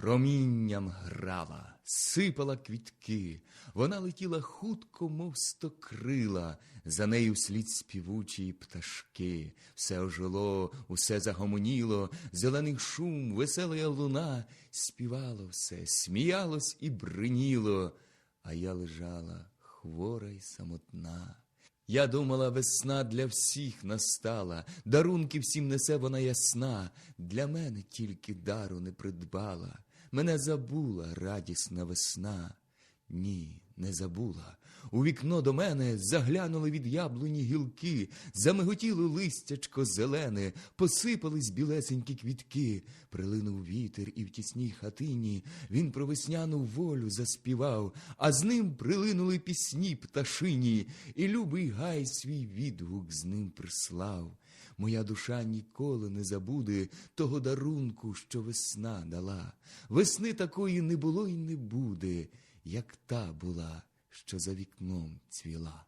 промінням грала, сипала квітки, вона летіла хутко, мов стокрила, за нею слід співучі пташки. Все ожило, усе загомоніло, зелений шум, весела луна, співало все, сміялось і бриніло, а я лежала хвора й самотна. Я думала, весна для всіх настала, дарунки всім несе вона ясна, для мене тільки дару не придбала, мене забула радісна весна. Ні, не забула. У вікно до мене заглянули від яблуні гілки, замиготіло листячко зелене, посипались білесенькі квітки, прилинув вітер, і в тісній хатині він про весняну волю заспівав, а з ним прилинули пісні пташині, і любий гай свій відгук з ним прислав. Моя душа ніколи не забуде того дарунку, що весна дала. Весни такої не було й не буде, як та була, що за вікном цвіла.